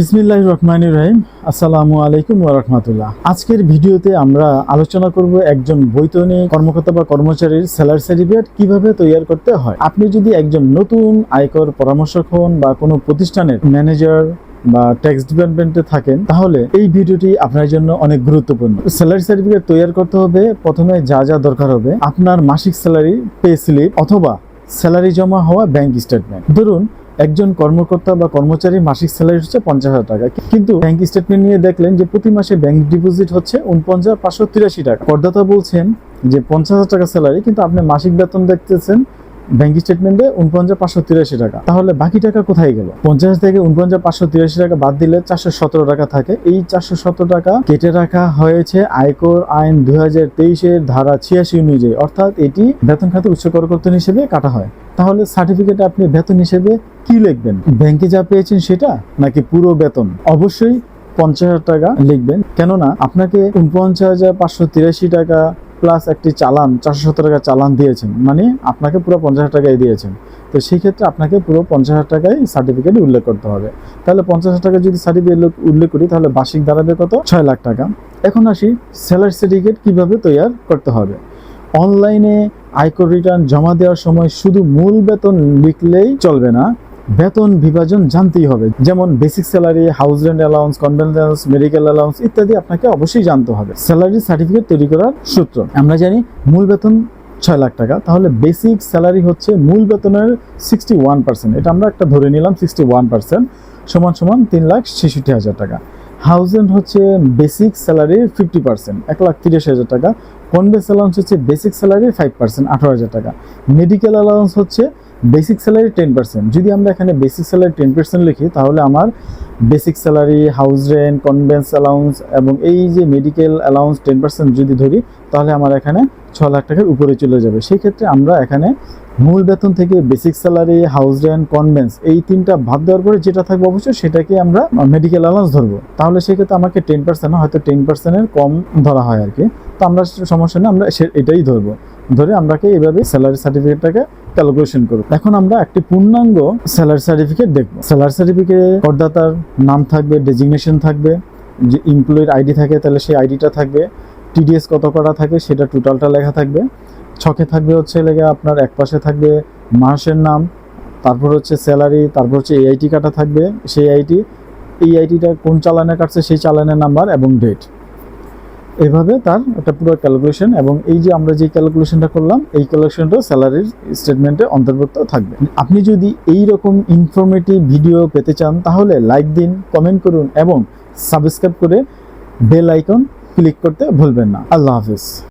বিসমিল্লাহ রহমান রহিম। আসসালামু আলাইকুম ওরহমতুল্লাহ আজকের ভিডিওতে আমরা আলোচনা করব একজন বৈতনিক কর্মকর্তা বা কর্মচারীর স্যালারি সার্টিফিকেট কীভাবে তৈরি করতে হয়। আপনি যদি একজন নতুন আয়কর পরামর্শক হন বা কোনো প্রতিষ্ঠানের ম্যানেজার বা ট্যাক্স ডিপার্টমেন্টে থাকেন, তাহলে এই ভিডিওটি আপনার জন্য অনেক গুরুত্বপূর্ণ। স্যালারি সার্টিফিকেট তৈরি করতে হবে, প্রথমে যা যা দরকার হবে, আপনার মাসিক স্যালারি পে স্লিপ অথবা স্যালারি জমা হওয়া ব্যাংক স্টেটমেন্ট ধরুন একজন কর্মকর্তা বা কর্মচারী মাসিক স্যালারি হচ্ছে পঞ্চাশ হাজার টাকা। কিন্তু ব্যাংক স্টেটমেন্ট নিয়ে দেখলেন যে প্রতি মাসে ব্যাংক ডিপোজিট হচ্ছে উনপঞ্চাশ পাঁচশো তিরাশি টাকা। করদাতা বলছেন যে পঞ্চাশ হাজার টাকা স্যালারি কিন্তু আপনি মাসিক বেতন দেখতেছেন ব্যাংক স্টেটমেন্টে উনপঞ্চাশ পাঁচশো তিরাশি টাকা। তাহলে বাকি টাকা কোথায় গেল? পঞ্চাশ থেকে উনপঞ্চাশ পাঁচশো তিরাশি টাকা বাদ দিলে চারশো সতেরো টাকা থাকে। এই চারশো সতেরো টাকা কেটে রাখা হয়েছে আয়কর আইন দুই হাজার তেইশের ধারা ছিয়াশি অনুযায়ী। অর্থাৎ এটি বেতন খাতে উচ্চ করকর্তন হিসেবে কাটা হয়। তাহলে সার্টিফিকেট আপনি বেতন হিসেবে কি লিখবেন? ব্যাংকে যা পেয়েছেন সেটা নাকি পুরো বেতন? অবশ্যই পঞ্চাশ হাজার টাকা লিখবেন। কেননা আপনাকে উনপঞ্চাশ হাজার পাঁচশো তিরাশি টাকা প্লাস একটি চালান, চারশো সত্তর টাকা চালান দিয়েছেন। মানে আপনাকে পুরো পঞ্চাশ হাজার টাকাই দিয়েছেন। তো সেই ক্ষেত্রে আপনাকে পুরো পঞ্চাশ হাজার টাকায় সার্টিফিকেট উল্লেখ করতে হবে। তাহলে পঞ্চাশ হাজার টাকা যদি সার্টিফিকেট উল্লেখ করি, তাহলে বার্ষিক দাঁড়াবে কত? ছয় লাখ টাকা। এখন আসি স্যালারি সার্টিফিকেট কীভাবে তৈরি করতে হবে? অনলাইনে আয়কর রিটার্ন জমা দেওয়ার সময় শুধু মূল বেতন লিখলেই চলবে না বেতন বিভাজন জানতেই হবে। যেমন basic salary house rent allowance allowance medical allowance ইত্যাদি আপনাকে অবশ্যই জানতে হবে। স্যালারি সার্টিফিকেট তৈরি করার সূত্র। আমরা জানি মূল বেতন ছয় লাখ টাকা, তাহলে বেসিক স্যালারি হচ্ছে মূল বেতনের সিক্সটি ওয়ান পার্সেন্ট এটা আমরা একটা ধরে নিলাম সিক্সটি ওয়ান পার্সেন্ট সমান সমান তিন লাখ ছেষট্টি হাজার টাকা। হাউস রেন্ট হচ্ছে বেসিক স্যালারির ফিফটি পার্সেন্ট এক লাখ তিরিশ হাজার টাকা। কনভেন্স অ্যালাউন্স হচ্ছে বেসিক স্যালারির ফাইভ পার্সেন্ট আঠারো হাজার টাকা। মেডিকেল অ্যালাউন্স হচ্ছে বেসিক স্যালারি টেন পার্সেন্ট যদি আমরা এখানে বেসিক স্যালারি টেন পার্সেন্ট লিখি, তাহলে আমার basic salary house rent conveyance allowance এবং এই যে মেডিকেল অ্যালাউন্স টেন পার্সেন্ট যদি ধরি, তাহলে আমার এখানে ছ লাখ টাকার উপরে চলে যাবে। সেই ক্ষেত্রে আমরা এখানে মূল বেতন থেকে basic salary house rent conveyance এই তিনটা বাদ দেওয়ার পরে যেটা থাকবে অবশ্যই সেটাকে আমরা মেডিকেল অ্যালাউন্স ধরবো। তাহলে সেক্ষেত্রে আমাকে টেন পার্সেন্ট হয়তো টেন পার্সেন্টের কম ধরা হয় আর কি। তো আমরা সমস্যা নেই আমরা এটাই ধরবো। ধরে আমরাকে এইভাবে স্যালারি সার্টিফিকেটটাকে ক্যালকুলেশন করব এখন আমরা একটি পূর্ণাঙ্গ স্যালারি সার্টিফিকেট দেখব। স্যালারি সার্টিফিকেটে করদাতার নাম থাকবে ডেজিগনেশন থাকবে, যে এমপ্লয়ির আইডি থাকে, তাহলে সেই আইডিটা থাকবে টিডিএস কত করা থাকে, সেটা টোটালটা লেখা থাকবে। ছকে থাকবে হচ্ছে লেগে আপনার এক পাশে থাকবে মাসের নাম, তারপর হচ্ছে স্যালারি তারপর হচ্ছে এআইটি কাটা থাকবে, সেই আইটি এই আইটিটা কোন চালানে কাটছে, সেই চালানের নাম্বার এবং ডেট এভাবে তার একটা পুরো ক্যালকুলেশন এবং এই যে আমরা যে ক্যালকুলেশনটা করলাম, এই ক্যালকুলেশনটা স্যালারির স্টেটমেন্টে অন্তর্ভুক্ত থাকবে। আপনি যদি এই রকম ইনফরমেটিভ ভিডিও পেতে চান, তাহলে লাইক দিন কমেন্ট করুন এবং সাবস্ক্রাইব করে বেল আইকন ক্লিক করতে ভুলবেন না। আল্লাহ হাফিজ।